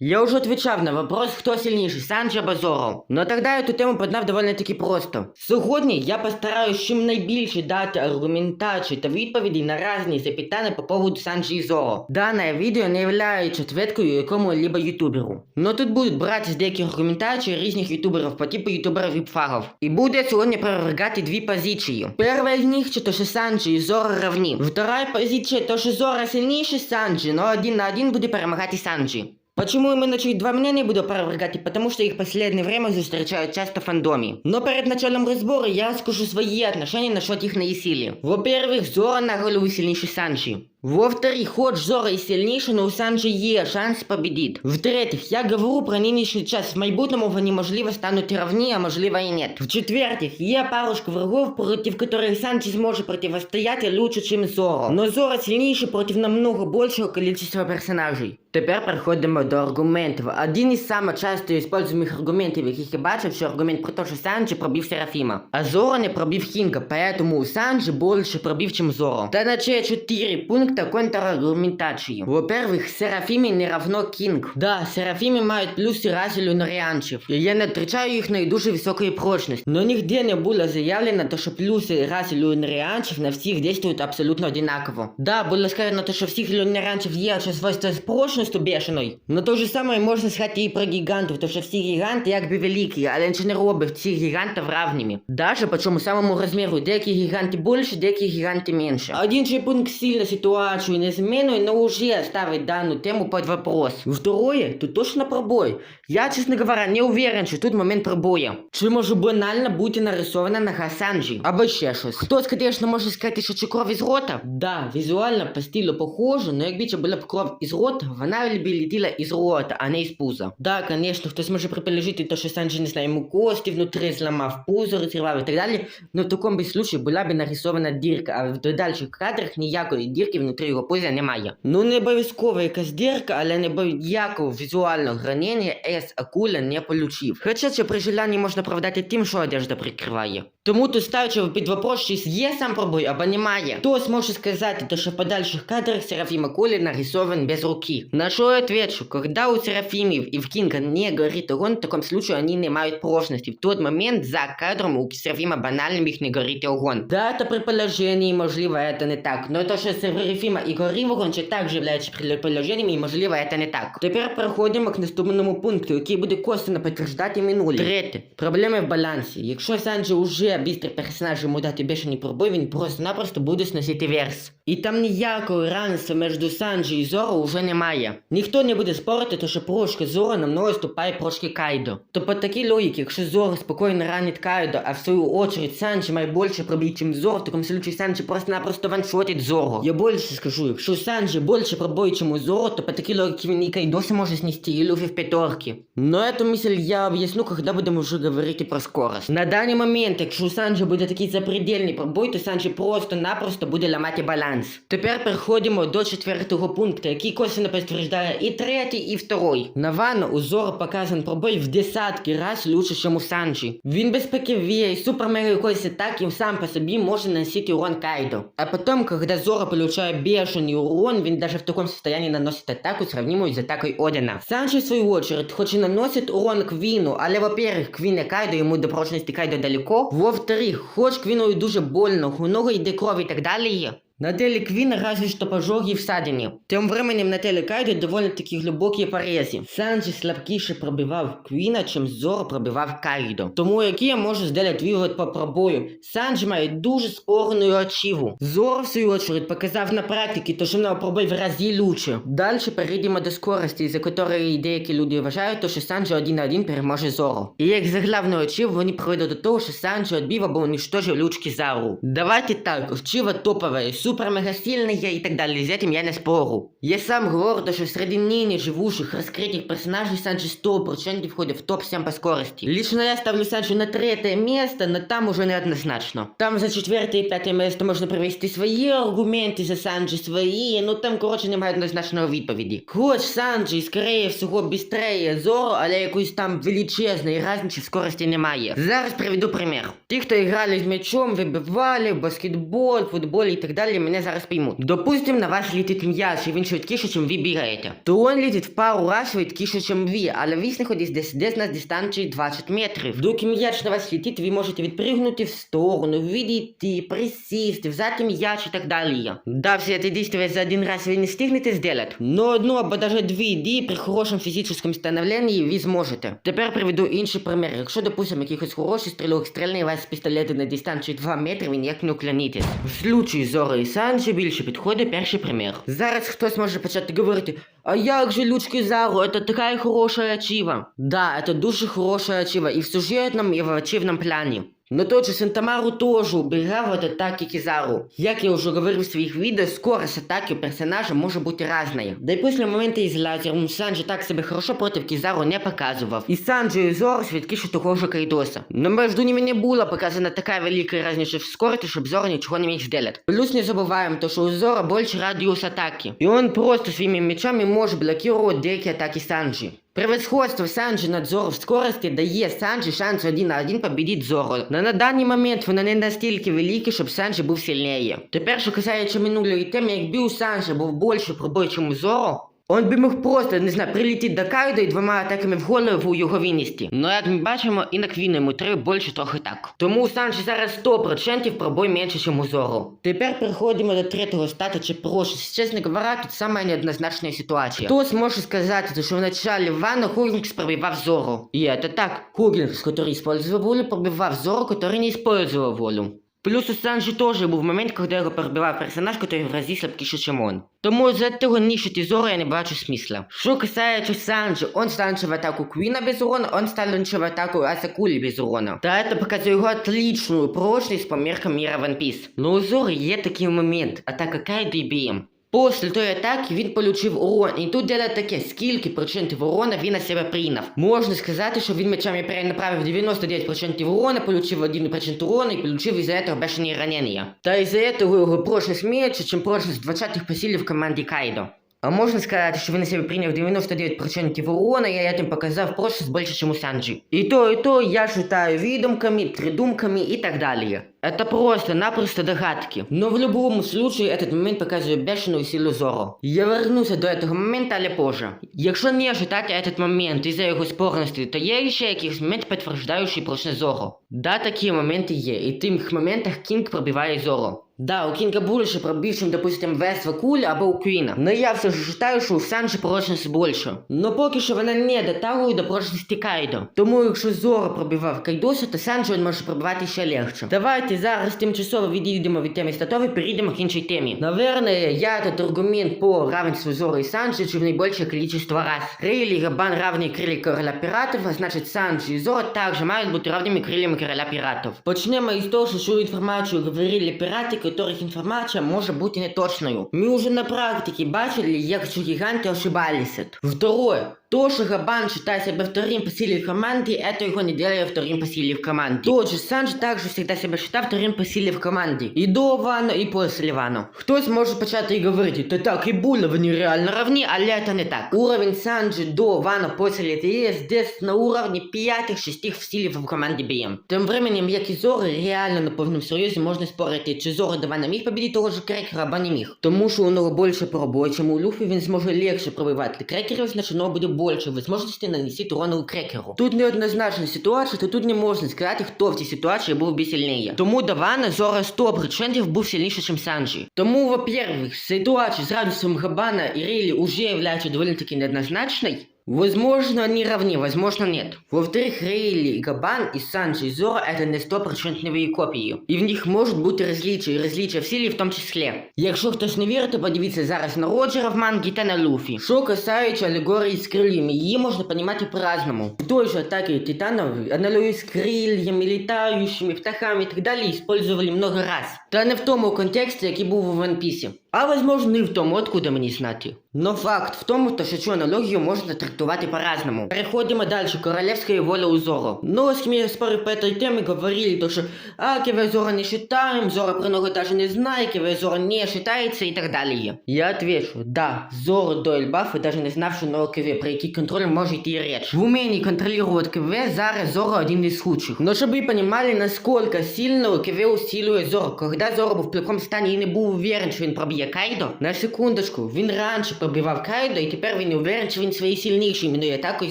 Я уже отвечав на вопрос, хто сильніший, Санджі або Зоро. Ну тоді я ту тему подав доволі таки просто. Сьогодні я постараюсь чим найбільше дати аргументації та відповіді на різні запитання по поводу Санджі і Зоро. Дане відео не є відповідкою якому-либо ютуберу. Но тут будуть брати з деяких аргументацій різних ютуберів по типу ютуберів віпфагів. І буде сьогодні перевергати дві позиції. Перша з них, що то, що Санджі і Зоро равні. Вторая позиція, то, що Зоро сильніший Санджі, но один на один буде перемагати Санджі. Почему именно чуть два мнения буду опровергать? Потому что их в последнее время встречают часто в фандоме. Но перед началом разбора я скажу свои отношения насчет их наисилия. Во-первых, Зора на голову сильнейший Санши. Во-вторых, хоть Зора и сильнейший, но у Санши есть шанс победить. В-третьих, я говорю про нынешний час. В майбутньому вони можливо стануть равні, а можливо і нет. В-четвертых, є парочка врагов, против которых Санши сможет противостоять лучше, чем Зора. Но Зора сильнейший против намного большего количества персонажей. Тепер переходимо до аргументів. Один із самих часто используемых аргументів, яких я бачив, що аргумент про те, що Санджі пробив Серафіма. А Зора не пробив Хінка, поэтому у Санджі більше пробив, чим Зора. Та наче 4 пункта контраргументації. Во-первых, Серафімі не равно Кінг. Да, Серафімі мають плюси разі люнаріанців. Я не втрачаю їхньої дуже високої прочності. Но нігде не було заявлено, то, що плюси разі люнаріанців на всіх действують абсолютно одинаково. Да, було сказано, то, що всіх люнаріанців є ще свойство з прочністю бешеною. Но то же самое можна сказати і про гігантів, то що всі гіганти якби великі, але не робить всіх гігантів равними. Даже по чому самому розміру, деякі гіганти більше, деякі гіганти менше. Один же пункт сильно ситуацію не змінює, но уже ставить дану тему под вопрос. Второе, тут точно пробой. Я, чесно говоря, не уверен, що тут момент пробоя. Чи може банально бути нарисована нога Санджі? Або ще щось. Хтось, звісно, може сказати, що це кров із рота? Да, візуально по стилю похоже, но якби це була б кров із рота, вона б летіла із рота, а не із пуза. Да, звісно, хтось може приположити то, що Санджі, не знаю, йому кості внутрі зламав, пузо розірвав і так далі, но в такому случаї була б нарисована дірка, а в дальших кадрах ніякої дірки внутрі його пуза немає. Ну не обов'язково якась дірка, але не ніякого візуального гранення С акуля не получив. Хоча це при желанні можна оправдати тим, що одежда прикриває. Тому тут ставлячи під вопрос, чи є сам пробой або немає. Хтось може сказати, то, що в подальших кадрах Серафим Акули нарисован без руки. На що я отвечу, когда у Серафимів и в Кинга не горит огонь, в таком случае они не имеют прочности. В тот момент за кадром у Серафима банально міг не горіти огонь. Да, это при положении, можливо, это не так. Но то, що Серафима і горів огонь, це також являється предположениями, і можливо, это не так. Тепер переходимо к наступному пункту, який буде косвенно підтверждати минуле. Третє. Проблеми в балансі. Якщо Санджі уже бістрий персонаж йому дати бешений пробой, він просто-напросто буде сносити верс. І там ніякого равенства між Санджі і Зоро вже немає. Ніхто не буде спорити, то що прошки Зоро намного ступає прошки Кайдо. То по такій логіці, якщо Зоро спокійно ранить Кайдо, а в свою очередь Санджі має більше пробій, чим Зоро, в такому случае Санджі просто-напросто ваншотить Зоро. Я більше скажу, якщо Санджі більше пробой, чим у Зоро, то по такій логіці він і Кайдоси може снести, і Люфі в п'ятерки. Но эту мысль я объясню, когда будем уже говорить и про скорость. На даний момент, якщо у Санджі буде такий запредельний пробой, то Санджі просто-напросто буде ламати баланс. Тепер переходимо до четвертого пункту, який косвенно підтверждає і третій, і второй. На Вано у Зоро показан пробой в десятки раз лучше, ніж у Санджі. Він без ПКВ і супер-мега якоїсь атаки сам по собі може наносити урон Кайдо. А потом, когда Зоро получає бешений урон, він даже в таком состоянии наносит атаку, сравнимую с атакой Одина. Санджи, в свою очередь, хоть и наносит урон Квину, але, во-первых, Квин и Кайдо, ему до прочности Кайдо далеко. Во-вторых, хоч Квину и дуже больно, у нього йде кров і так далі. На теле Квина разве что пожоги и всадини. Тем временем на теле Кайдо довольно-таки глибокі порези. Санджі слабкіше пробивав Квіна, чим Зоро пробивав Кайдо. Тому який я можу зробити вивод по пробою? Санджі має дуже спорну ачіву. Зоро, в свою очередь, показав на практиці, то що нього пробой в разі лучше. Далі перейдемо до скорості, за якої деякі люди вважають, то що Санджі один на один переможе Зоро. І як заглавну ачіву вони приведуть до того, що Санджі відбив або уничтожив лючки Зару. Давайте так, ачіва топова, супер мега сильная и так далее, с этим я не спору. Я сам говорю, то, что среди ныне живущих раскрытых персонажей Санджи 100% входит в топ-7 по скорости. Лично я ставлю Санджи на третье место, но там уже неоднозначно. Там за четвертое и пятое место можно привести свои аргументи за Санджи свої, ну там, коротше, немає однозначної відповіді. Хоч Санджі, скорее всього, бістрее Зоро, але якоїсь там величезної різниці в скорості немає. Зараз приведу примір. Ті, хто грали з м'ячом, вибивали, баскетбол, футбол і так далі, зрителі мене зараз поймуть. Допустим, на вас літить м'яч, і він швидкіше, ніж ви бігаєте. То він літить в пару раз швидкіше, ніж ви, але ви знаходитесь десь, десь на дистанції 20 метрів. Доки м'яч на вас летить, ви можете відпригнути в сторону, відійти, присісти, взяти м'яч і так далі. Да, все это действия за один раз вы не стигнете сделать, но одну або даже дві дії при хорошому фізичному становленні ви зможете. Тепер приведу інший примір. Якщо, допустим, якихось хороший стрілок стрільне у вас з пістолета на дистанції 2 метри, ви ніяк не уклонитесь. В случаї Зори і більше підходить перший примір. Зараз хтось може почати говорити, а як же Лючки Зару, это така хороша ачива. Да, это дуже хороша ачива і в сюжетному, і в ачивному плані. Но тот же Сантамару тоже убегал от атаки Кизару. Як я уже говорил в своих видео, скорость атаки у персонажа может быть разная. Да и после момента из лазером Санджи так себе хорошо против Кизару не показывав. І Санджи і Зоро швидкіше того ж Кайдоса. Но между ними не була показана така велика разниця в скорості, щоб Зоро нічого не міг сделать. Плюс не забуваем то, що у Зора больше радиус атаки. И он просто своими мечами может блокировать деякі атаки Санджи. Превосходство Санджи над Зоро в скорості дає Санджи шанс один на один побідіть Зоро. Но на даний момент воно не настільки великі, щоб Санджи був сильніше. Тепер, що касається минулої теми, якби у Санджи був більше пробой, чим у Зоро, он би мог просто, не знаю, прилетіти до Кайдо і двома атаками в голову його винести. Но як ми бачимо, і на Квіну йому треба більше трохи так. Тому у Санджі зараз 100% пробой менше, ніж у Зоро. Тепер переходимо до третього стата чи прошу. Чесно говоря, тут сама неоднозначна ситуація. Хто зможе сказати, що в началі Вана Хугінгс пробивав Зоро? І це так, Хугінгс, який использовал волю, пробивав Зоро, який не использовал волю. Плюс у Санджі теж був момент, коли його перебивав персонаж, який в разі слабкіший, чим он. Тому за того нішити зору я не бачу смисла. Що касається Санджі, он станчив атаку Квіна без урона, он станчив атаку Асакулі без урона. Та це показує його отличну прочність по меркам міра One Piece. Но у Зоро є такий момент, атака Кайдо і БМ. Після тої атаки він получив урон, і тут діло таке, скільки процентів урона він на себе прийняв. Можна сказати, що він мечами перенаправив 99% урона, получив 1% урона і получив із-за цього бешені ранення. Та із-за цього його прочність менше, ніж прочність 20-х посілів команди Кайдо. А можна сказати, що він на себе прийняв 99% урона, і я тим показав прочність більше, ніж у Санджі. І то, і то я вважаю відомками, придумками і так далі. Это просто-напросто догадки. Но в любом случае этот момент показывает бешеную силу Зоро. Я вернуся до этого момента, але позже. Якщо не ожидати этот момент із-за його спорності, то є ще якийсь момент, підтверждаючий прочне Зоро. Да, такі моменти є, і в тих моментах Кінг пробиває Зоро. Да, у Кінга більше пробив, чим, допустим, Весва Куль або у Квіна. Но я все ж вважаю, що у Санджі прочність більше. Но поки що вона не дотягує до прочності Кайдо. Тому якщо Зоро пробивав Кайдоса, то Санджі він може пробивати ще легше. Давайте зараз тимчасово відійдемо від теми статові, перейдемо к іншій темі. Наверное, я этот аргумент по равенству Зоро і Санджі чув найбільше количество раз. Крилі Габан равні крилі короля піратів, а значить Санджі і Зоро також мають бути равними крилями короля піратів. Почнемо із того, що інформацію говорили пірати, которых інформація може бути неточною. Ми уже на практиці бачили, як ці гіганти ошибалися. Второе. То, что Габан считает себя вторым по силе в команде, это его не делает вторым по силе в команде. Тот же Санджи также всегда себя считал вторым по силе в команде. И до Вана, и после Вана. Хтось може почати і говорити, та так і було, вони реально равні, але це не так. Уровень Санджи до Вана после ТС десь на уровні 5-6 в силі в команді БМ. Тим временем, як і Зори, реально на повному серйозі можна спорити, чи Зори до Вана міг побідити того ж Крекера, або не міг. Тому що у нього більше пробой, чим у Люфі, він зможе легше пробивати крекерів, значить у нього буде більше можливості нанести урону крекеру. Тут неоднозначна ситуація, то тут не можна сказати, хто в цій ситуації був би сильніше. Тому до Вана Зора 100% був сильніше, ніж Санджі. Тому, во-первых, ситуація з радіусом Габана і Рейли уже является доволі таки неоднозначной. Возможно, они равны, возможно, нет. Во-вторых, Рейли, Габан и Санджи и Зора это не стопроцентнові копії. І в них можуть бути розліччя, і розліччя в силі в тому числі. Якщо хтось не вірить, то подивіться зараз на Роджера в мангі та на Луфі. Що касається алегорії з крильями, її можна понимати по-разному. В той же атаке Титанов аналогию с крыльями, летающими, птахами и так далее использовали много раз. Та не в тому контексті, який був у One Piece. А возможно і в тому, откуда мені знати. Но факт в тому, то, що цю аналогію можна трактувати трактувати по-разному. Переходимо дальше. Королевская воля у Зоро. Ну, с кем я спорил по этой теме, говорили то, что а, КВ Зора не считаем, Зора про ногу даже не знает, КВ Зора не считается и так далее. Я отвечу, да, Зоро до Ельбафи даже не знав, що нового КВ, про який контроль може йти річ. В умении контролировать КВ зараз Зоро один из лучших. Но чтобы вы понимали, насколько сильно КВ усилує Зоро. Когда Зоро був в плохому стані і не був уверен, що він проб'є Кайдо, на секундочку, він раніше пробивав Кайдо, і тепер він уверен, що він своєю сильнішою іменно атакою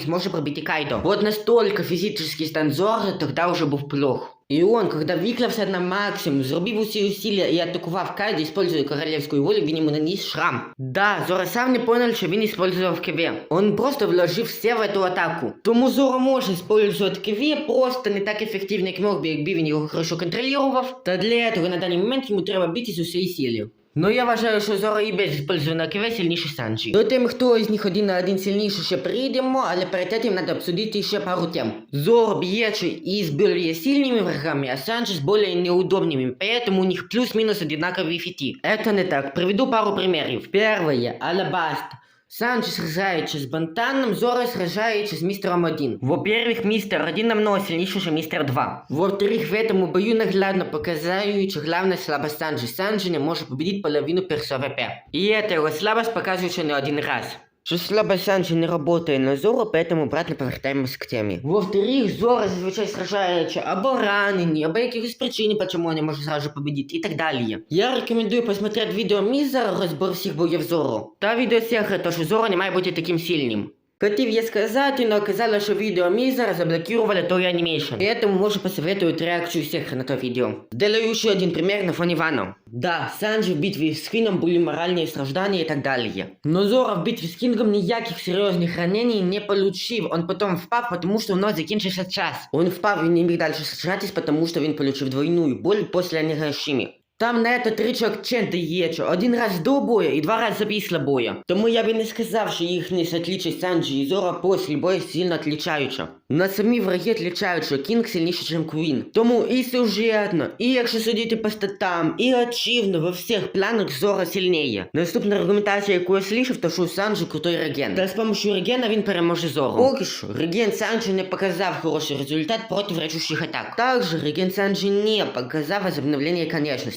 зможе пробити Кайдо. Вот настолько фізичний стан Зоро тогда уже був плох. И он, когда виклався на максимум, зробив усі усилия і атакував Кайдо, используя королевскую волю, він йому наніс шрам. Да, Зора сам не понял, що він использував КВ. Он просто вложив все в эту атаку. Тому Зора може использовать КВ, просто не так ефективно, як мог би, якби він його хорошо контролював. Та для цього на даний момент йому треба бити з усієї сили. Ну я вважаю, що Зора і без использования КВ сильніший Санджі. До тим, хто із них один на один сильніший, ще прийдемо, але перед цим треба обсудити ще пару тем. Зор б'єче із более сильными врагами, а Санджи с более неудобными, поэтому у них плюс-минус одинаковые фити. Это не так. Приведу пару примеров. Первое. Алабаст. Санджи сражається з Бантаном, Зора сражається з Мистером 1. Во-первых, Мистер 1 намного сильнейший, чем Мистер 2. Во-вторых, в этом бою наглядно показують, що главна слабость Санджи. Санджи не може победить половину персо ВП. И эта его слабость показывается не один раз. Що слабо Санджи не работает на Зору, поэтому обратно повертаемся к теме. Во-вторых, Зора зазвичай сражается або ранені, або якихось причин, почему не може сразу победить и так далее. Я рекомендую посмотреть видео Мізера разбор всіх боев Зору. Та відео Сехра, то що Зоро не має бути таким сильним. Хотів я сказати, но оказалось, що відео Мізера заблокировали той анимейшн. Поэтому можу посоветовать реакцию Сехра на то видео. Сделаю еще один пример на фоне Вано. Да, Санджи в битве с Кингом были моральные страждания и так далее. Но Зора в битве с Кингом ніяких серйозних ранений не получив. Он потом впав, потому что у нас закінчився час. Он впав і не міг дальше сражатись, потому что він получив двойную боль после Анігашими. Там на это три акценти є, що один раз до боя і два рази після боя. Тому я би не сказав, що їхні отличия Санджі і Зора після бою сильно отличаються. На самі враги отличають, що Кінг сильніший, ніж Квін. Тому і сюжетно, і якщо судити по статам, і очевидно, во всіх планах Зора сильніє. Наступна аргументація, яку я слышав, то що Санджі крутой реген. Та з помощью регена він переможе Зору. Поки що, реген Санджі не показав хороший результат проти речущих атак. Також реген Санджі не показав возобновление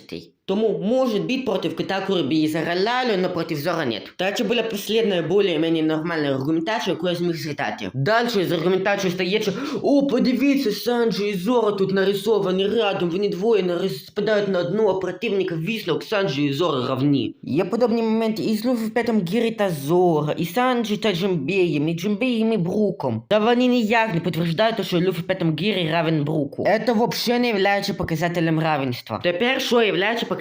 safety. Тому может быть против Китакуры би и Заралалю, но против Зора нет. Дальше была последняя более-менее нормальна аргументація, яку я зміг згадати. Дальше з аргументацією стає, що о, подивіться, Санджо і Зора тут нарисовані рядом, вони двоє нарис- спадають на одного противника, висновок Санджо і Зора равні. Є подобні моменти і з Луфі Петом Гірі та Зора, і Санджі та Джимбеєм, і Джимбеєм і Бруком. Та вони ніяк не підтверждають, що Люфі Петом Гірі равен Бруку. Это вообще не является показателем равенства. Тепер що являється показателем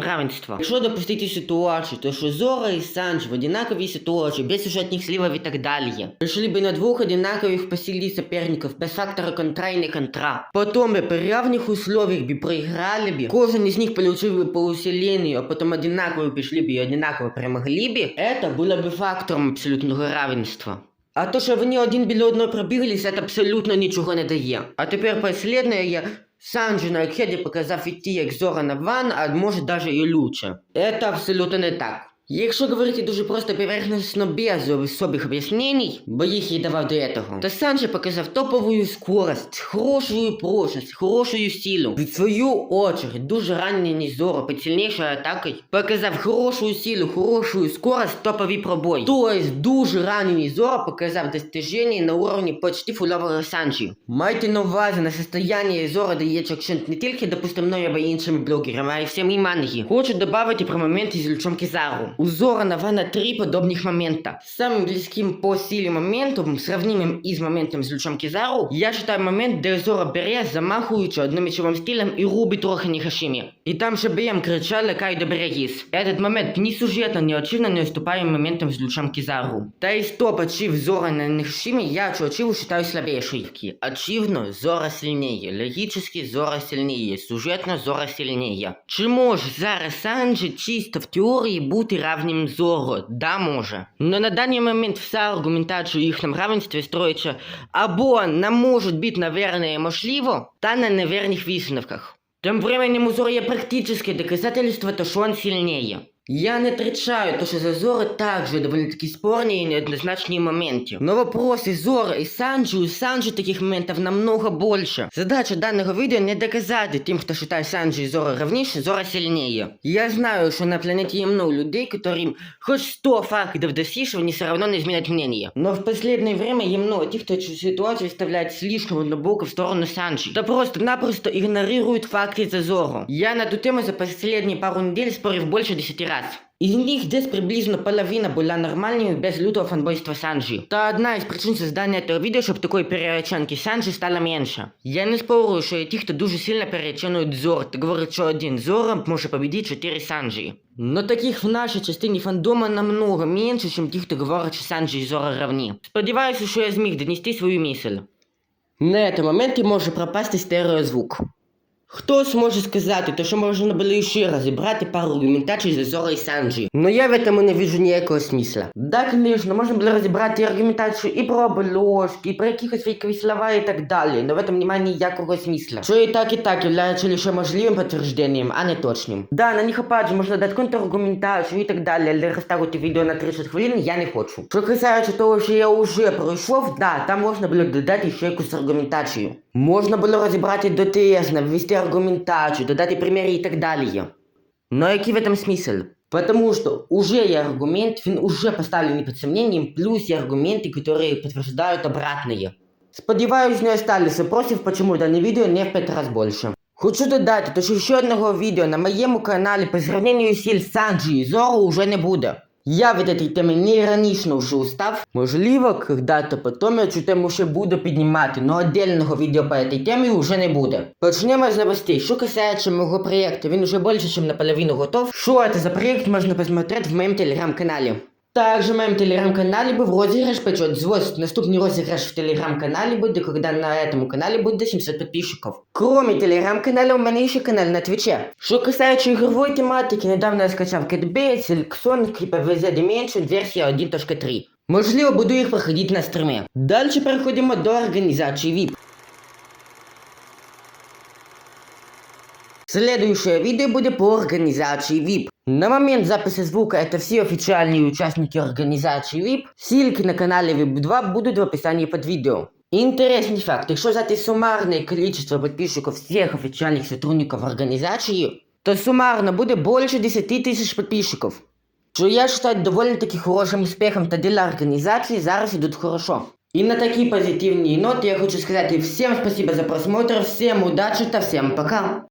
равенства? Якщо допустити ситуацію, то що Зора і Санджі в одинаковій ситуації, без сюжетних сливів і так далі. Пришли бы на двух одинаковых по силе соперников, без фактора контра и не контра. Потом бы при равных условиях бы проиграли бы, кожен из них получил бы по усилению, а потом одинаково пришли бы и одинаково перемогли бы, это было бы фактором абсолютного равенства. А то, що вони один біля одного пробіглись, це абсолютно нічого не дає. А тепер последнее я... Санджі на Екхеді показав идти як Зора на Ван, а може даже і лучше. Это абсолютно не так. Якщо говорити дуже просто поверхностно без особих об'яснений, бо їх я давав до этого, то Санджі показав топову скорость, хорошу прочность, хорошу силу. В свою очередь, дуже ранній Зора під сильнішою атакою показав хорошу силу, хорошу скорость, топовий пробой. То есть дуже ранній Зора показав достиження на уровні почти фульового Санджі. Майте на увазі на состояние Зора дається акцент не тільки допустим мною або іншими блогерами, а й всім манги. Хочу добавити про момент із Лючом Кизару. У Зора на Вана три подобных момента. Самым близким по силе моментом, сравнимым и с моментом с Лючом Кизару, я считаю момент, де Зора бере, замахуючи одним мечовим стилем і рубить трохи Нихашимі. І там же БМ кричали Кайдо Берегіс. Этот момент ні сюжетно, ні очевидно не уступає моментам з Лючом Кизару. Та і стоп очив Зора на Нихашимі, я цю очиву считаю слабейшей. Очевидно, Зора сильнее, логически Зора сильнее, сюжетно Зора сильнее. Чи може зараз Санджі чисто в теорії бути равним Зоро? Да, може. Но на даний момент вся аргументація у їхньому равенстві строїться або на можуть бути, наверное, можливо, та на неверних висновках. Тем временем у Зора є практичне доказательство, то що он сильнее. Я не отрицаю то, что Зазоры также довольно-таки спорные и неоднозначные моменты. Но вопросы Зора и Санджи, у Санджи таких моментов намного больше. Задача данного видео не доказать тем, кто считает Санджи и Зора равнейше, Зора сильнее. Я знаю, что на планете є много людей, которым хоть 100 фактов досишь, они все равно не изменят мнение. Но в последнее время є много тех, кто эту ситуацию выставляет слишком однобоко в сторону Санджи. Да просто-напросто игнорируют факты Зазору. Я на эту тему за последние пару недель спорив больше 10 раз. Із них десь приблизно половина була нормальною без лютого фанбойства Санджі. Та одна із причин создання цього відео, щоб такої переоцінки Санджі стало менше. Я не спорую, що є ті, хто дуже сильно переоцінують Зор, та говорять, що один Зора може победити 4 Санджі. Но таких в нашій частині фандома намного менше, ніж ті, хто говорить, що Санджі і Зора равні. Сподіваюся, що я зміг донести свою мисль. На цьому моменті може пропасти стереозвук. Хто зможе сказати, то що можна було ще розібрати пару аргументацій за Зора і Санджі? Но я в этом не вижу ніякого смисла. Да, конечно, можна було розібрати аргументацію і про обложки, і про якісь фейкові слова і так далі, но в этом немає ніякого смисла. Що і так, і так являється лише можливим підтвердженням, а не точним. Да, на них опять же можна дати контраргументацію і так далі, але розставити відео на 30 хвилин я не хочу. Що касається того, що я вже пройшов, да, там можна було додати ще якусь аргументацію. Можна було розібрати дотезно, ввести аргументацію, додати приміри і так далі. Но який в этом смысл? Потому что уже є аргумент, він уже поставлений під сомнением, плюс є аргументи, які підтверждають обратное. Сподіваюсь, не остались вопросів, почему дане відео не в 5 раз більше. Хочу додати, що ще одного відео на моєму каналі по сравнению сил Санджі і Зору уже не буде. Я від этой теми не іронічно вже устав. Можливо, когда-то потом я цю тему ще буду піднімати, но отдельного відео по этой темі вже не буде. Почнемо з новостей. Що касається мого проєкту, він уже більше, ніж наполовину готов. Що це за проєкт, можна посмотреть в моєму телеграм-каналі. Также в моем телеграм-канале был розыгрыш почет звезд. Наступный розыгрыш в телеграм-канале будет, когда на этом канале будет до 700 подписчиков. Кроме телеграм-канала, у меня еще канал на Твиче. Что касается игровой тематики, недавно я скачал Cat Bait, Silkson, KPVZ Dimension, версия 1.3. Можливо, буду їх проходити на стрімі. Далі переходимо до організації VIP. Следующее видео будет по организации VIP. На момент записи звука это все официальные участники организации VIP. Ссылки на канале VIP 2 будут в описании под видео. Интересный факт, якщо взяти суммарное количество подписчиков всех официальных сотрудников организации, то суммарно буде більше 10 тисяч подписчиков. Що я считаю довольно-таки хорошим успехом, та дела организации зараз идут хорошо. И на такие позитивные ноты я хочу сказать всем спасибо за просмотр, всем удачи, та всем пока.